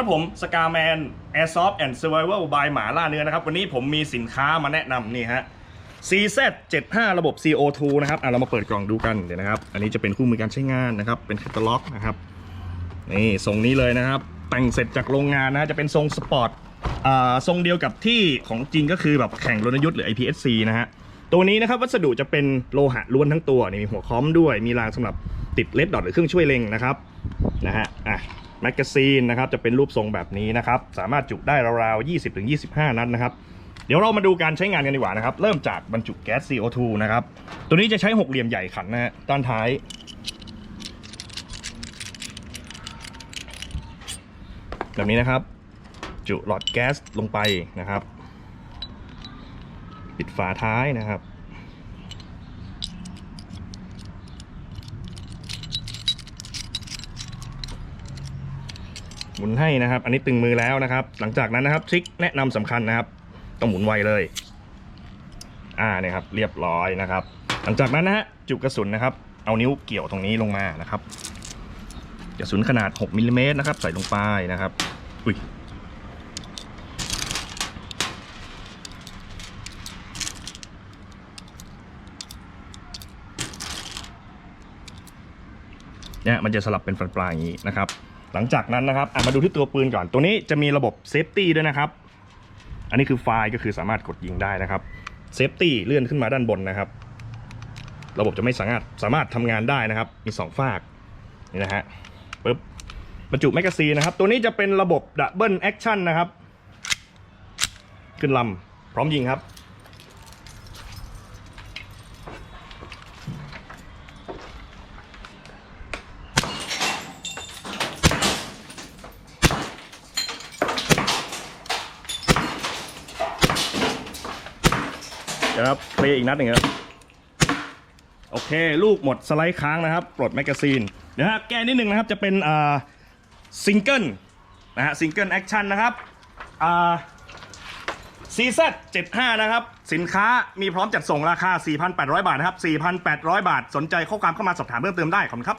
ครับผมสกาแมน Airsoft and Survival by หมาล่าเนื้อนะครับ วันนี้ผมมีสินค้ามาแนะนำนี่ฮะ CZ 75 ระบบ CO2 นะครับอะเรามาเปิดกล่องดูกันเดี๋ยวนะครับ อันนี้จะเป็นคู่มือการใช้งานนะครับ เป็นแคตตาล็อกนะครับ นี่ทรงนี้เลยนะครับ แต่งเสร็จจากโรงงานนะจะเป็นทรงสปอร์ตอ่าทรงเดียวกับที่ของจริงก็คือแบบแข่งรณยุทธ์หรือ IPSC นะฮะตัวนี้นะครับวัสดุจะเป็นโลหะล้วนทั้งตัวนี่มีหัวค้อมด้วยมีรางสำหรับติดเลดดอทหรือเครื่องช่วยเล็งนะครับนะฮะอะ แมกกาซีนนะครับจะเป็นรูปทรงแบบนี้นะครับ สามารถจุได้ราวๆ 20-25 นัดนะครับ เดี๋ยวเรามาดูการใช้งานกันดีกว่านะครับ เริ่มจากบรรจุแก๊ส CO2 นะครับ ตัวนี้จะใช้หกเหลี่ยมใหญ่ขันนะฮะด้านท้าย แบบนี้นะครับ จุหลอดแก๊สลงไปนะครับ ปิดฝาท้ายนะครับ หมุนให้นะครับ อันนี้ตึงมือแล้วนะครับ หลังจากนั้นนะครับทริคแนะนำสำคัญนะครับ ต้องหมุนไวเลย อ่าเนี่ยครับ เรียบร้อยนะครับ หลังจากนั้นนะฮะจุกกระสุนนะครับ เอานิ้วเกี่ยวตรงนี้ลงมานะครับกระสุนขนาด 6มิลลิเมตรนะครับ ใส่ลงไปนะครับ อุ้ยเนี่ยมันจะสลับเป็นฟันปลายอย่างนี้นะครับ หลังจากนั้นนะครับอะมาดูที่ตัวปืนก่อน ตัวนี้จะมีระบบเซฟตี้ด้วยนะครับ อันนี้คือไฟล์ก็คือสามารถกดยิงได้นะครับเซฟตี้เลื่อนขึ้นมาด้านบนนะครับ ระบบจะไม่สามารถสามารถทำงานได้นะครับ มีสองฝากนี่นะฮะปึ๊บบรรจุแมกกาซีนนะครับ ตัวนี้จะเป็นระบบดับเบิลแอคชั่นนะครับ ขึ้นลำพร้อมยิงครับ ดี๋ยวครับเคลียร์อีกนัดหนึ่งครับโอเค ลูกหมดสไลด์ค้างนะครับ ปลดแมกกาซีนเดี๋ยวฮะแก้นิดนึงนะครับจะเป็นอ่าซิงเกิลนะฮะซิงเกิลแอคชั่นนะครับอ่า CZ 75นะครับ สินค้ามีพร้อมจัดส่งราคา 4,800 บาทนะครับ 4,800 บาท สนใจข้อความเข้ามาสอบถามเพิ่มเติมได้ขอบคุณครับ